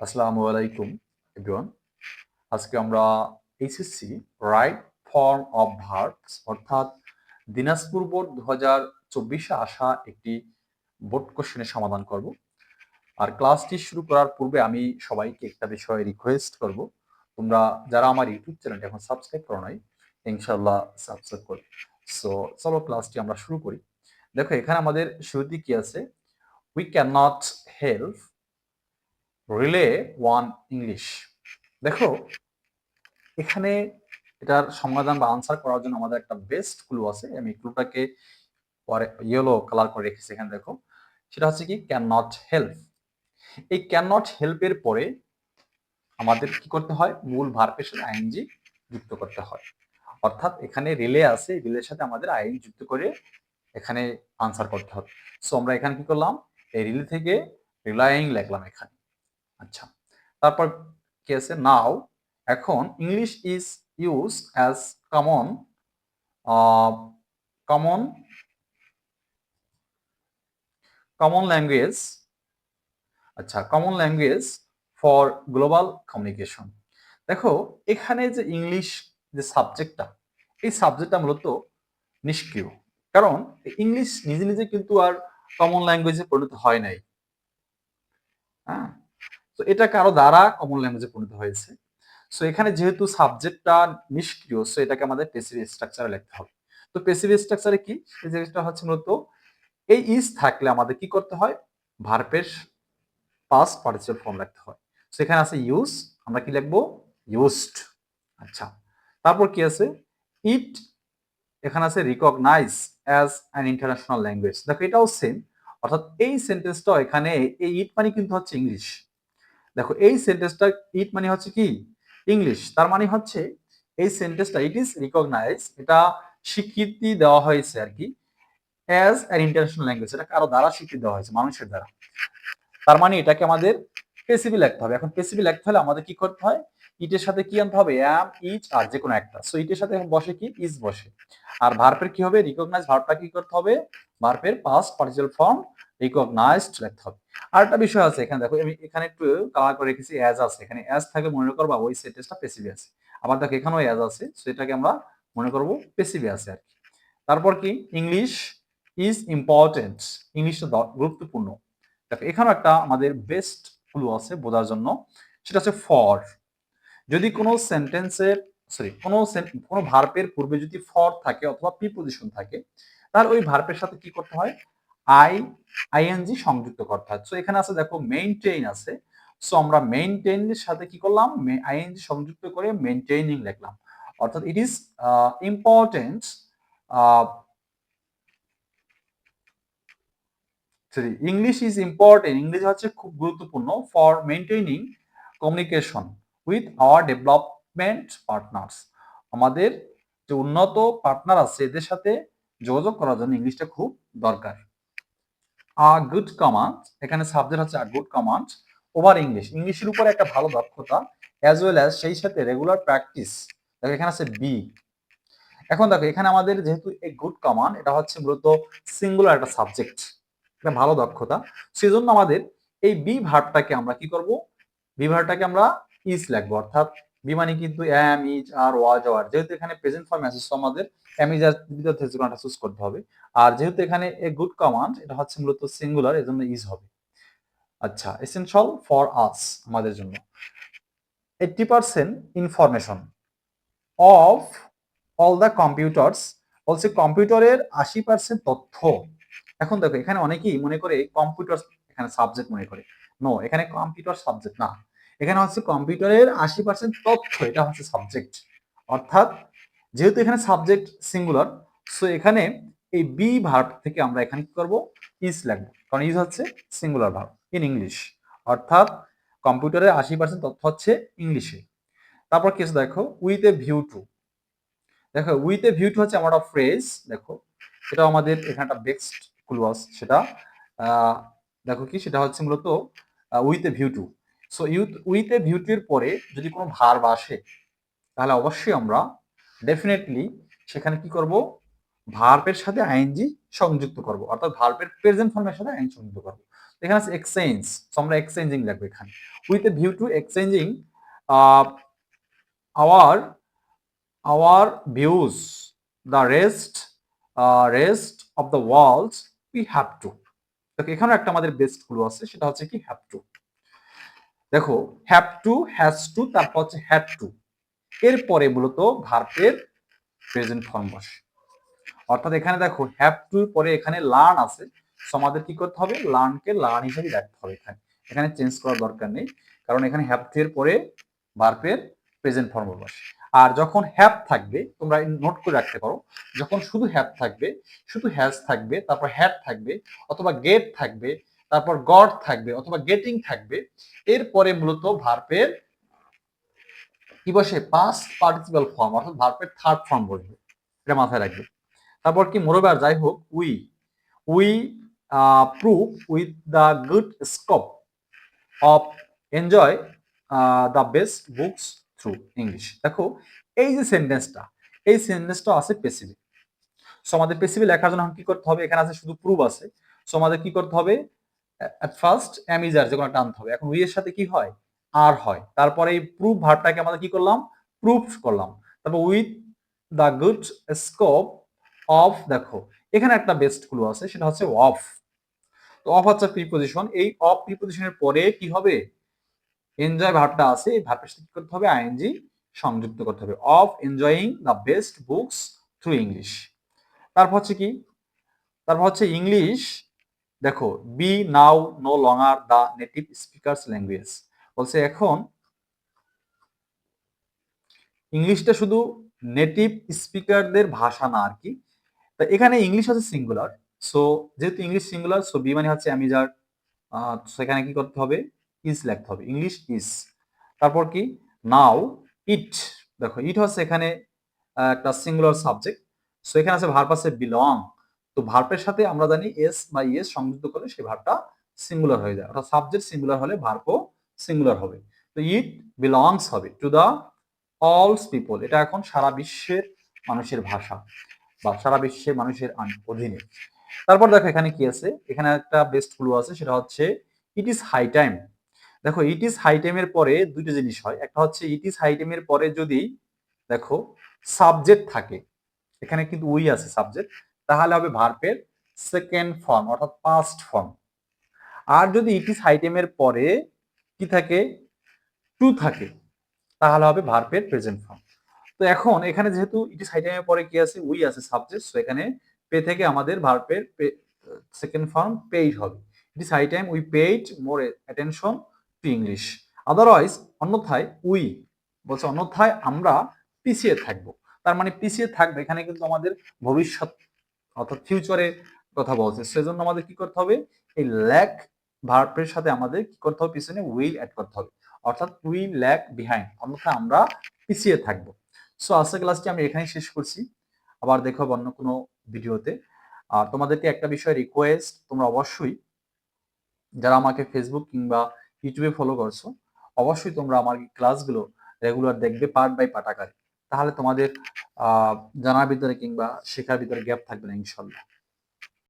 আসসালামু আলাইকুম এভরিওয়ান আজকে আমরা HSC right form of verbs অর্থাৎ দিনাজপুর বোর্ড দু হাজার চব্বিশে আসা একটি বোর্ড কোশ্চেনের সমাধান করব। আর ক্লাসটি শুরু করার পূর্বে আমি সবাইকে একটা বিষয়ে রিকোয়েস্ট করব। তোমরা যারা আমার ইউটিউব চ্যানেলটি এখন সাবস্ক্রাইব করো নাই ইনশাল্লাহ সাবস্ক্রাইব করো। সো চলো ক্লাসটি আমরা শুরু করি। দেখো, এখানে আমাদের শুরুতে কি আছে? উই ক্যান নট হেল্প রিলে ওয়ান ইংলিশ। দেখো, এখানে এটার সমাধান বা আনসার করার জন্য আমাদের একটা বেস্ট ক্লু আছে। আমি ক্লুটাকে পরে ইয়েলো কালার করে রেখেছি এখানে, দেখো। সেটা হচ্ছে কি ক্যান নট হেল্প এই ক্যান নট হেল্পের পরে আমাদের কি করতে হয়? মূল ভার্বের সাথে আইএনজি যুক্ত করতে হয়। অর্থাৎ এখানে রিলে আছে রিলের সাথে আমাদের আইন যুক্ত করে এখানে আনসার করতে হবে। সো আমরা এখানে কি করলাম? এই রিলে থেকে রিলাইং লিখলাম এখানে। আচ্ছা তারপর কি আছে? নাও এখন English is use as common common common language আচ্ছা common language for global communication দেখো, এখানে যে ইংলিশ যে সাবজেক্টটা এই সাবজেক্টটা মূলত নিষ্ক্রিয়। কারণ ইংলিশ নিজে নিজে কিন্তু আর কমন ল্যাঙ্গুয়েজে পরিণত হয় নাই। হ্যাঁ? তো এটা কারও দ্বারা কমন ল্যাঙ্গুয়েজে পরিণত হয়েছে। সো এখানে যেহেতু সাবজেক্টটা নিষ্ক্রিয় সো এটাকে আমাদের পেসিভ স্ট্রাকচারে লিখতে হবে। তো পেসিভ স্ট্রাকচারে কি? জিনিসটা হচ্ছে মূলত এই ইজ থাকলে আমাদের কি করতে হয়? ভার্পের পাস্ট পার্টিসিপাল ফর্ম লিখতে হয়। সো এখানে আছে ইউজ আমরা কি লিখব? ইউজড আচ্ছা। তারপর কি আছে? ইট এখানে আছে recognise as an international language দেখো এটাও সেম অর্থাৎ এই সেন্টেন্সটাও এখানে, এই ইট মানে কিন্তু হচ্ছে ইংলিশ দেখো, এই সেন্টেন্সটা ইট মানে হচ্ছে কি? ইংলিশ তার মানে হচ্ছে এই সেন্টেন্সটা ইট ইজ রিকগনাইজ এটা স্বীকৃতি দেওয়া হয়েছে আর কি অ্যাজ অ্যান ইন্টারন্যাশনাল ল্যাঙ্গুয়েজ এটা কারও দ্বারা স্বীকৃতি দেওয়া হয়েছে, মানুষের দ্বারা। তার মানে এটাকে আমাদের পেসিবি লিখতে হবে। এখন পেসিবি লিখতে হলে আমাদের কি করতে হয়? ইটের সাথে কি আনতে হবে? অ্যাম ইচ আর যে কোনো একটা। সো ইটের সাথে বসে কি? ইজ বসে। আর ভার্পের কি হবে? রিকগনাইজ ভার্বটা কি করতে হবে? ভার্পের পাস্ট পার্টিসিপাল ফর্ম রিকগনাইজড লিখতে হবে। আর একটা বিষয় আছে, এখানে দেখো, আমি এখানে একটু কালার করে রেখেছি অ্যাজ আছে। এখানে অ্যাজ থাকে মনে করবা, ওই সেন্টেন্সটা পেসিভি আছে। আবার দেখো, এখানেও অ্যাজ আছে। সেটাকে আমরা মনে করব পেসিভি আছে আর কি। তারপর কি? ইংলিশ ইজ ইম্পর্টেন্ট ইংলিশটা গুরুত্বপূর্ণ। দেখো, এখানেও একটা আমাদের বেস্ট ক্লু আছে বোঝার জন্য। সেটা হচ্ছে ফর যদি কোনো সেন্টেন্সের সরি কোনো কোনো ভার্পের পূর্বে যদি ফর থাকে অথবা প্রিপোজিশন থাকে তাহলে ওই ভার্পের সাথে কি করতে হয়? আই আইএনজি সংযুক্ত করতে হয়। সো এখানে আছে দেখো মেইনটেইন আছে। সো আমরা মেইনটেইনের সাথে কি করলাম? আইএনজি সংযুক্ত করে মেইনটেইনিং লিখলাম। অর্থাৎ it is important sorry English is important English হচ্ছে খুব গুরুত্বপূর্ণ for maintaining communication with our development partners আমাদের যে উন্নত পার্টনার আছে, এদের সাথে যোগাযোগ করার জন্য ইংলিশটা খুব দরকার। আ গুড কমান্ড এখানে সাবজেক্ট হচ্ছে a good command over English ইংলিশের উপরে একটা ভালো দক্ষতা অ্যাজ ওয়েল অ্যাজ সেই সাথে রেগুলার প্র্যাকটিস দেখো এখানে আছে বি এখন দেখো, এখানে আমাদের যেহেতু এ গুড কমান্ড এটা হচ্ছে মূলত সিঙ্গুলার একটা সাবজেক্ট এটা ভালো দক্ষতা। সেজন্য আমাদের এই বি ভার্বটাকে আমরা কি করব? বি ভার্বটাকে আমরা ইজ লাগবো। অর্থাৎ বি মানে কিন্তু এম ইজ আর ওয়াজ আর যেহেতু এখানে প্রেজেন্ট ফর্ম আছে আমাদের এম ইজ আর থেকে একটা চুজ করতে হবে। আর যেহেতু এখানে এ গুড কমান্ড এটা হচ্ছে মূলত সিঙ্গুলার এজন্য ইজ হবে। আচ্ছা এসেনশিয়াল ফর আস আমাদের জন্য। Eighty percent information of all the computers বলছে কম্পিউটারের আশি পার্সেন্ট তথ্য। এখন দেখো, এখানে অনেকেই মনে করে কম্পিউটার এখানে সাবজেক্ট মনে করে। নো এখানে কম্পিউটার সাবজেক্ট না। এখানে হচ্ছে কম্পিউটারের আশি পার্সেন্ট তথ্য, এটা হচ্ছে সাবজেক্ট অর্থাৎ যেহেতু এখানে সাবজেক্ট সিঙ্গুলার সো এখানে এই বি ভার্ব থেকে আমরা এখানে কি করব? ইজ লাগবো। কারণ ইজ হচ্ছে সিঙ্গুলার ভার্ব ইন ইংলিশ অর্থাৎ কম্পিউটারের আশি পার্সেন্ট তথ্য হচ্ছে ইংলিশে তারপর কিছু দেখো? উইথ এ ভিউ টু দেখো উইথ এ ভিউ টু হচ্ছে আমার ফ্রেজ দেখো সেটা আমাদের এখানে একটা বেক্সড ক্লুয়াস সেটা দেখো কি? সেটা হচ্ছে মূলত with a view to so youth with a view to এর পরে যদি কোনো ভার্ব আসে, তাহলে অবশ্যই আমরা ডেফিনেটলি সেখানে কি করব? ভার্বের সাথে আইএনজি সংযুক্ত করব। অর্থাৎ ভার্বের প্রেজেন্ট ফর্মের সাথে আইন সংযুক্ত করব। এখানে আছে এক্সচেঞ্জ আমরা এক্সচেঞ্জিং রাখব এখানে। With a view to exchanging our our views the rest rest of the world we have to দেখো এখানেও একটা আমাদের বেস্ট ক্লু আছে, সেটা হচ্ছে কি হ্যাভ টু দেখো হ্যাভ টু হ্যাজ টু তারপর হচ্ছে হ্যাড টু এরপরে মূলত ভার্বের প্রেজেন্ট ফর্ম বসে। অর্থাৎ এখানে দেখো হ্যাভ টু পরে এখানে লার্ন আছে। সো আমাদের কি করতে হবে? লার্নকে লার্ন হিসেবে রাখতে হবে এখানে। এখানে চেঞ্জ করার দরকার নেই। কারণ এখানে হ্যাভ টু এর পরে ভার্বের প্রেজেন্ট ফর্ম বসে। আর যখন হ্যাভ থাকবে, তোমরা নোট করে রাখতে পারো, যখন শুধু হ্যাভ থাকবে, শুধু হ্যাজ থাকবে, তারপর হ্যাড থাকবে, অথবা গেট থাকবে তারপর গড থাকবে অথবা গেটিং থাকবে। এরপরে মূলত ভার্বের কি বসে? পাস্ট পার্টিসিপাল ফর্ম অর্থাৎ ভার্বের থার্ড ফর্ম বসবে। এটা মাথায় রাখবে। তারপর কি মোরোবার যাই হোক we we prove with the good scope of enjoy the best books through English দেখো, এই যে সেন্টেন্সটা এই সেন্টেন্সটা আছে পেসিভি সো আমাদের পেসিভি লেখার জন্য কি করতে হবে? এখানে আছে শুধু প্রুভ আছে। সো আমাদের কি করতে হবে? অ্যাট ফার্স্ট অ্যামিজার যে কোনো টানতে হবে, এখন উই এর সাথে কি হয়? আর হয়। তারপরে এই প্রুফ ভার্বটাকে আমাদের কি করলাম? প্রুফ করলাম। তারপর with the good scope of দেখো, এখানে একটা বেস্ট ক্লু আছে, সেটা হচ্ছে অফ তো অফ হচ্ছে প্রিপোজিশন এই অফ প্রিপোজিশনের পরে কি হবে? এনজয় ভার্বটা আছে, এই ভার্বের সাথে কি করতে হবে? আইএনজি সংযুক্ত করতে হবে। Of enjoying the best books through English তারপর হচ্ছে কি? তারপর হচ্ছে ইংলিশ দেখো be now no longer the native speakers language বলছে এখন ইংলিশটা শুধু নেটিভ স্পিকারদের ভাষা না আর কি। তা এখানে ইংলিশ হচ্ছে সিঙ্গুলার সো যেহেতু ইংলিশ সিঙ্গুলার সো বি মানে হচ্ছে অ্যামিজার সেখানে কি করতে হবে? ইজ লিখতে হবে। ইংলিশ ইজ তারপর কি? নাও ইট দেখো ইট হচ্ছে এখানে একটা সিঙ্গুলার সাবজেক্ট সো এখানে আছে আছে বিলং তো ভার্বের সাথে আমরা জানি এস বা ইএস সংযুক্ত করলে সেই ভার্বটা সিঙ্গুলার হয়ে যায়। অর্থাৎ সাবজেক্ট সিঙ্গুলার হলে ভার্বও সিঙ্গুলার হবে। তো ইট বিলংস হবে টু দ্য অলস পিপল এটা এখন সারা বিশ্বের মানুষের ভাষা বা সারা বিশ্বের মানুষের অধীনে। তারপর দেখো এখানে কি আছে? এখানে একটা বেস্ট ক্লু আছে, সেটা হচ্ছে ইট ইজ হাই টাইম দেখো ইট ইজ হাই টাইমের পরে দুটো জিনিস হয়। একটা হচ্ছে ইট ইজ হাই টাইমের পরে যদি দেখো সাবজেক্ট থাকে, এখানে কিন্তু উই আছে সাবজেক্ট তাহলে হবে ভার্বের সেকেন্ড ফর্ম অর্থাৎ পাস্ট ফর্ম আর যদি ইট ইজ হাই টাইমের পরে কি থাকে? টু থাকে, তাহলে হবে ভার্বের প্রেজেন্ট ফর্ম তো এখন এখানে যেহেতু ইট ইজ হাই টাইমের পরে কি আছে? উই আছে সাবজেক্ট সো এখানে পে থেকে আমাদের ভার্বের সেকেন্ড ফর্ম পেইড হবে। It is high time we paid more attention to English otherwise অন্যথায় উই বলছে অন্যথায় আমরা পিছিয়ে থাকব। তার মানে পিছিয়ে থাকবে, এখানে কিন্তু আমাদের ভবিষ্যৎ অর্থাৎ ফিউচারের কথা বলছে। সেজন্য আমাদের কি করতে হবে? এই ল্যাক ভার্বের সাথে আমাদের কি করতে হবে? পিছনে উইল অ্যাড করতে হবে। অর্থাৎ উই ল্যাক বিহাইন্ড অন্যথা আমরা পিছিয়ে থাকব। সো আজকের ক্লাসটি আমি এখানেই শেষ করছি। আবার দেখো অন্য কোনো ভিডিওতে। আর তোমাদেরকে একটা বিষয় রিকোয়েস্ট তোমরা অবশ্যই যারা আমাকে ফেসবুক কিংবা ইউটিউবে ফলো করছ, অবশ্যই তোমরা আমার ক্লাসগুলো রেগুলার দেখবে পার্ট বাই পার্ট আকারে। তাহলে তোমাদের জানার ভিতরে কিংবা শেখার ভিতরে গ্যাপ থাকবে না ইনশাল্লাহ।